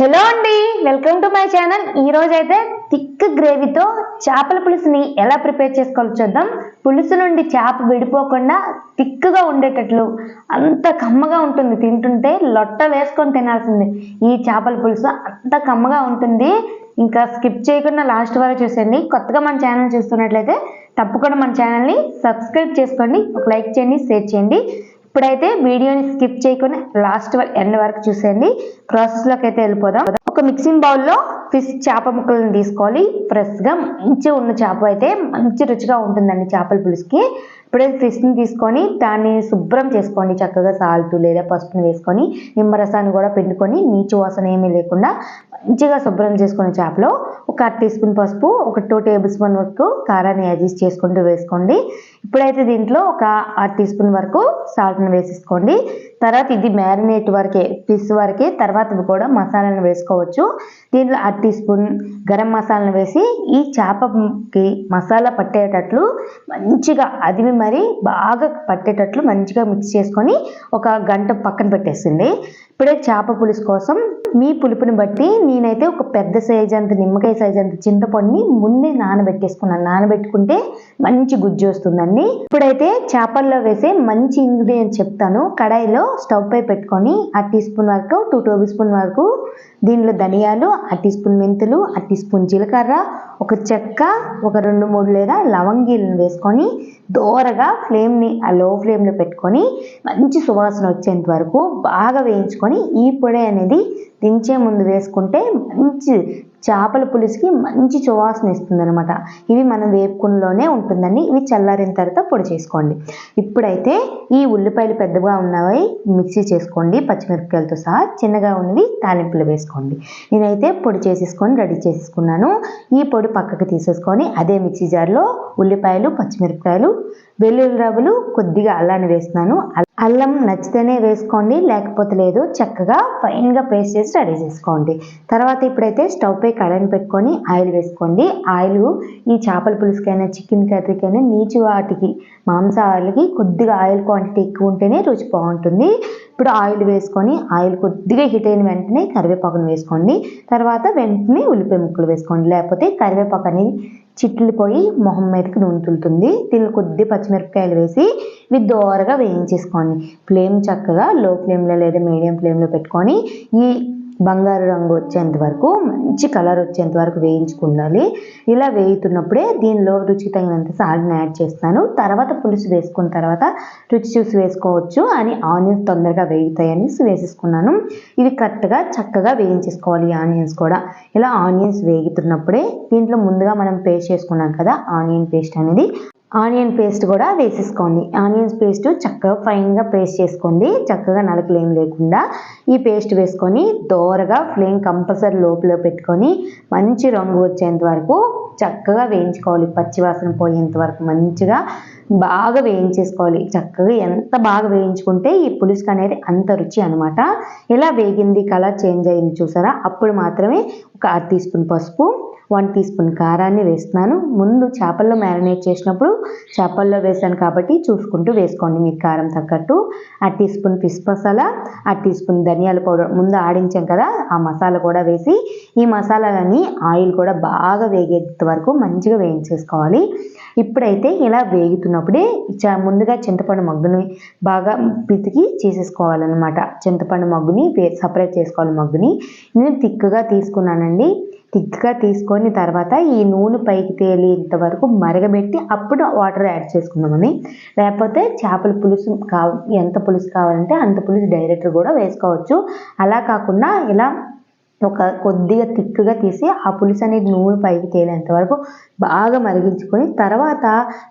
Hello అండి welcome to my channel. ఈ రోజు అయితే థిక్ గ్రేవీతో చేపల పులుసుని ఎలా ప్రిపేర్ చేసుకోవాలో చూద్దాం. పులుసు నుండి చేప విడిపోకుండా థిక్గా ఉండేటట్లు అంత కమ్మగా ఉంటుంది. తింటుంటే లొట్ట వేసుకొని తినాల్సింది. ఈ చేపల పులుసు అంత కమ్మగా ఉంటుంది. ఇంకా స్కిప్ చేయకుండా లాస్ట్ వరకు చూసేయండి. కొత్తగా మన ఛానల్ చూస్తున్నట్లయితే తప్పకుండా మన ఛానల్ని సబ్స్క్రైబ్ చేసుకోండి. ఒక లైక్ చేయండి షేర్ చేయండి. ఇప్పుడైతే వీడియోని స్కిప్ చేయకుండా లాస్ట్ ఎండ్ వరకు చూసేయండి. ప్రాసెస్లోకి అయితే వెళ్ళిపోదాం. ఒక మిక్సింగ్ బౌల్లో ఫిష్ చేప ముక్కలను తీసుకోవాలి. ఫ్రెష్గా మంచిగా ఉన్న చేప అయితే మంచి రుచిగా ఉంటుందండి చేపల పులుసుకి. ఇప్పుడైతే ఫిష్ని తీసుకొని దాన్ని శుభ్రం చేసుకోండి. చక్కగా సాల్ట్ లేదా పసుపుని వేసుకొని నిమ్మరసాన్ని కూడా పిండుకొని నీచు వాసన ఏమీ లేకుండా మంచిగా శుభ్రం చేసుకున్న చేపలో ఒక టీ స్పూన్ పసుపు ఒక టూ టేబుల్ స్పూన్ వరకు కారాన్ని అడ్జస్ట్ చేసుకుంటూ వేసుకోండి. ఇప్పుడైతే దీంట్లో ఒక అర టీ స్పూన్ వరకు సాల్ట్ని వేసేసుకోండి. తర్వాత ఇది మ్యారినేట్ వరకే ఫిష్ వరకే తర్వాత కూడా మసాలాను వేసుకోవచ్చు. దీంట్లో అర టీ స్పూన్ గరం మసాలాను వేసి ఈ చేపకి మసాలా పట్టేటట్లు మంచిగా అది మరి బాగా పట్టేటట్లు మంచిగా మిక్స్ చేసుకొని ఒక గంట పక్కన పెట్టేసింది. ఇప్పుడే చేప పులుసు కోసం మీ పులుపుని బట్టి నేనైతే ఒక పెద్ద సైజ్ అంత నిమ్మకాయ సైజ్ అంత చింతపండుని ముందే నానబెట్టేసుకున్నాను. నానబెట్టుకుంటే మంచి గుజ్జు వస్తుందండి. ఇప్పుడైతే చేపల్లో వేసే మంచి ఇంగ్రీడియంట్ చెప్తాను. కడాయిలో స్టవ్ పై పెట్టుకొని ఆ టీ స్పూన్ వరకు టూ టేబుల్ స్పూన్ వరకు దీనిలో ధనియాలు ఆ టీ స్పూన్ మెంతులు ఆ టీ స్పూన్ జీలకర్ర ఒక చెక్క ఒక రెండు మూడు లేదా లవంగీలను వేసుకొని దోరగా ఫ్లేమ్ని ఆ లో ఫ్లేమ్లో పెట్టుకొని మంచి సువాసన వచ్చేంత వరకు బాగా వేయించుకొని ఈ పొడి అనేది దించే ముందు వేసుకుంటే మంచి చేపల పులుసుకి మంచి సువాసన ఇస్తుంది అనమాట ఇవి మనం వేపుకునిలోనే ఉంటుందండి. ఇవి చల్లారిన తర్వాత పొడి చేసుకోండి. ఇప్పుడైతే ఈ ఉల్లిపాయలు పెద్దగా ఉన్నవి మిక్సీ చేసుకోండి. పచ్చిమిరపకాయలతో సహా చిన్నగా ఉన్నవి తాలింపులు వేసుకోండి. నేనైతే పొడి చేసేసుకొని రెడీ చేసేసుకున్నాను. ఈ పొడి పక్కకు తీసేసుకొని అదే మిక్సీ జార్లో ఉల్లిపాయలు పచ్చిమిరపకాయలు వెల్లుల్లి రవ్వలు కొద్దిగా అల్లాన్ని వేస్తున్నాను. అల్లం నచ్చితేనే వేసుకోండి. లేకపోతే లేదు చక్కగా ఫైన్గా పేస్ట్ చేసి రెడీ చేసుకోండి. తర్వాత ఇప్పుడైతే స్టవ్ పై కడాయిని పెట్టుకొని ఆయిల్ వేసుకోండి. ఆయిల్ ఈ చేపల పులుసుకైనా చికెన్ కర్రీకైనా నీచు వాటికి మాంసాహాలకి కొద్దిగా ఆయిల్ క్వాంటిటీ ఎక్కువ ఉంటేనే రుచి బాగుంటుంది. ఇప్పుడు ఆయిల్ వేసుకొని ఆయిల్ కొద్దిగా హీట్ అయిన వెంటనే కరివేపాకును వేసుకోండి. తర్వాత వెంటనే ఉల్లిపాయ ముక్కలు వేసుకోండి. లేకపోతే కరివేపాకు అనేది చిట్లిపోయి మొహం మీదకి నూనె తులుతుంది దీనిలో కొద్ది పచ్చిమిరపకాయలు వేసి ఇవి దోరగా వేయించేసుకోండి. ఫ్లేమ్ చక్కగా లో ఫ్లేమ్లో లేదా మీడియం ఫ్లేమ్లో పెట్టుకొని ఈ బంగారు రంగు వచ్చేంత వరకు మంచి కలర్ వచ్చేంత వరకు వేయించుకుండాలి. ఇలా వేయుతున్నప్పుడే దీనిలో రుచికి తగినంత సాల్ట్ని యాడ్ చేస్తాను. తర్వాత పులుసు వేసుకున్న తర్వాత రుచి చూసి వేసుకోవచ్చు. అని ఆనియన్స్ తొందరగా వేగుతాయని వేసేసుకున్నాను. ఇవి కరెక్ట్గా చక్కగా వేయించేసుకోవాలి ఆనియన్స్ కూడా. ఇలా ఆనియన్స్ వేగుతున్నప్పుడే దీంట్లో ముందుగా మనం పేస్ట్ చేసుకున్నాం కదా ఆనియన్ పేస్ట్ అనేది. ఆనియన్ పేస్ట్ కూడా వేసేసుకోండి. ఆనియన్స్ పేస్ట్ చక్కగా ఫైన్గా పేస్ట్ చేసుకోండి. చక్కగా నలకలు ఏం లేకుండా ఈ పేస్ట్ వేసుకొని దోరగా ఫ్లేమ్ కంపల్సరీ లోపల పెట్టుకొని మంచి రంగు వచ్చేంత వరకు చక్కగా వేయించుకోవాలి. పచ్చివాసన పోయేంత వరకు మంచిగా బాగా వేయించేసుకోవాలి. చక్కగా ఎంత బాగా వేయించుకుంటే ఈ పులుసుకు అనేది అంత రుచి అనమాట ఇలా వేగింది కలర్ చేంజ్ అయింది చూసారా? అప్పుడు మాత్రమే ఒక అర టీ స్పూన్ పసుపు వన్ టీ స్పూన్ కారాన్ని వేస్తున్నాను. ముందు చేపల్లో మ్యారినేట్ చేసినప్పుడు చేపల్లో వేసాను కాబట్టి చూసుకుంటూ వేసుకోండి మీకు కారం తగ్గట్టు. ఆ టీ స్పూన్ ఫిష్ మసాలా ఆ టీ స్పూన్ ధనియాల పౌడర్ ముందు ఆడించాం కదా ఆ మసాలా కూడా వేసి ఈ మసాలాలని ఆయిల్ కూడా బాగా వేగేంత వరకు మంచిగా వేయించేసుకోవాలి. ఇప్పుడైతే ఇలా వేగుతున్నప్పుడే ముందుగా చింతపండు మగ్గుని బాగా పితికి చేసేసుకోవాలన్నమాట. చింతపండు మగ్గుని సపరేట్ చేసుకోవాలి మగ్గుని. నేను తిక్కుగా తీసుకున్నానండి. థిక్గా తీసుకొని తర్వాత ఈ నూనె పైకి తేలేంత వరకు మరగబెట్టి అప్పుడు వాటర్ యాడ్ చేసుకుందామని. లేకపోతే చేపల పులుసు కావ ఎంత పులుసు కావాలంటే అంత పులుసు డైరెక్ట్ కూడా వేసుకోవచ్చు. అలా కాకుండా ఇలా ఒక కొద్దిగా తిక్కుగా తీసి ఆ పులుసు అనేది నూనె పైకి తేలేంత వరకు బాగా మరిగించుకొని తర్వాత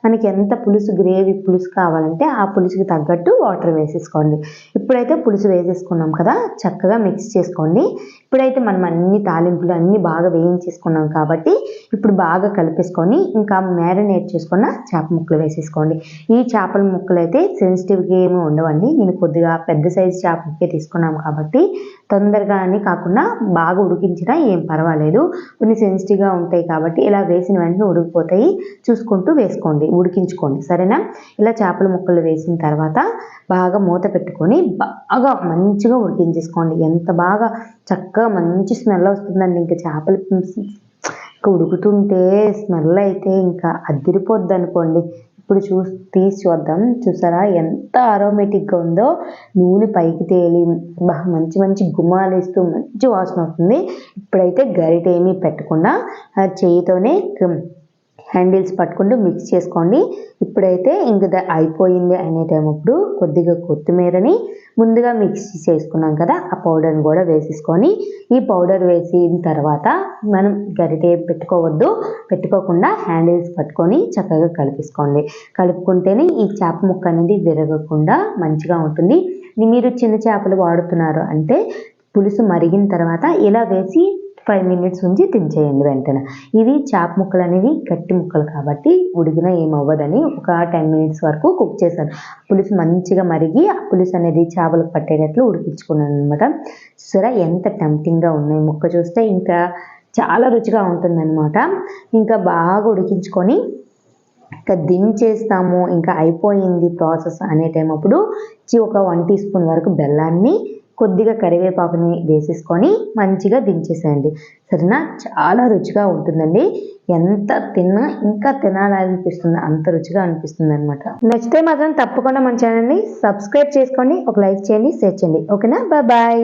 మనకి ఎంత పులుసు గ్రేవీ పులుసు కావాలంటే ఆ పులుసుకి తగ్గట్టు వాటర్ వేసేసుకోండి. ఇప్పుడైతే పులుసు వేసేసుకున్నాం కదా చక్కగా మిక్స్ చేసుకోండి. ఇప్పుడైతే మనం అన్ని తాలింపులు అన్నీ బాగా వేయించేసుకున్నాం కాబట్టి ఇప్పుడు బాగా కలిపేసుకొని ఇంకా మ్యారినేట్ చేసుకున్న చేప ముక్కలు వేసేసుకోండి. ఈ చేపల ముక్కలు అయితే సెన్సిటివ్గా ఏమీ ఉండవండి. నేను కొద్దిగా పెద్ద సైజు చేప ముక్కే తీసుకున్నాం కాబట్టి తొందరగా అని కాకుండా బాగా ఉడికించినా ఏం పర్వాలేదు. కొన్ని సెన్సిటివ్గా ఉంటాయి కాబట్టి ఇలా వేసిన వెంటనే ఉడికిపోతాయి. చూసుకుంటూ వేసుకోండి ఉడికించుకోండి. సరేనా? ఇలా చేపల ముక్కలు వేసిన తర్వాత బాగా మూత పెట్టుకొని బాగా మంచిగా ఉడికించేసుకోండి. ఎంత బాగా చక్కగా మంచి స్మెల్ వస్తుందండి. ఇంకా చేపలు ఇంకా ఉడుకుతుంటే స్మెల్ అయితే ఇంకా అదిరిపోద్ది అనుకోండి. ఇప్పుడు చూ తీసి చూద్దాం. చూసారా? ఎంత అరోమేటిక్గా ఉందో. నూనె పైకి తేలి బాగా మంచి మంచి గుమ్మాలు ఇస్తూ మంచి వాసన వస్తుంది. ఇప్పుడైతే గరిట ఏమీ పెట్టకుండా ఆ చేయితోనే హ్యాండిల్స్ పట్టుకుంటూ మిక్స్ చేసుకోండి. ఇప్పుడైతే ఇంక అయిపోయింది అనే టైం ఇప్పుడు కొద్దిగా కొత్తిమీరని ముందుగా మిక్స్ చేసుకున్నాం కదా ఆ పౌడర్ని కూడా వేసేసుకొని ఈ పౌడర్ వేసిన తర్వాత మనం గరిటె పెట్టుకోవద్దు పెట్టుకోకుండా హ్యాండిల్స్ పట్టుకొని చక్కగా కలిపేసుకోండి. కలుపుకుంటేనే ఈ చేప ముక్క అనేది విరగకుండా మంచిగా ఉంటుంది. మీరు చిన్న చేపలు వాడుతున్నారు అంటే పులుసు మరిగిన తర్వాత ఇలా వేసి ఫైవ్ మినిట్స్ ఉంచి దించేయండి వెంటనే. ఇవి చేప ముక్కలు అనేవి గట్టి ముక్కలు కాబట్టి ఉడికినా ఏమవ్వదని ఒక టెన్ మినిట్స్ వరకు కుక్ చేశాను. పులుసు మంచిగా మరిగి ఆ పులుసు అనేది చేపలకు పట్టేటట్లు ఉడికించుకున్నాను అనమాట సరే ఎంత టెంప్టింగ్గా ఉన్నాయి ముక్క చూస్తే ఇంకా చాలా రుచిగా ఉంటుందన్నమాట. ఇంకా బాగా ఉడికించుకొని ఇంకా దించేస్తాము ఇంకా అయిపోయింది ప్రాసెస్ అనే టైం అప్పుడు ఒక వన్ టీ స్పూన్ వరకు బెల్లాన్ని కొద్దిగా కరివేపాకుని వేసేసుకొని మంచిగా దించేసేయండి. సరేనా? చాలా రుచిగా ఉంటుందండి. ఎంత తిన్నా ఇంకా తినాలనిపిస్తుంది. అంత రుచిగా అనిపిస్తుంది అనమాట నచ్చితే మాత్రం తప్పకుండా మన ఛానల్ని సబ్స్క్రైబ్ చేసుకోండి ఒక లైక్ చేయండి షేర్ చేయండి. ఓకేనా? Bye bye.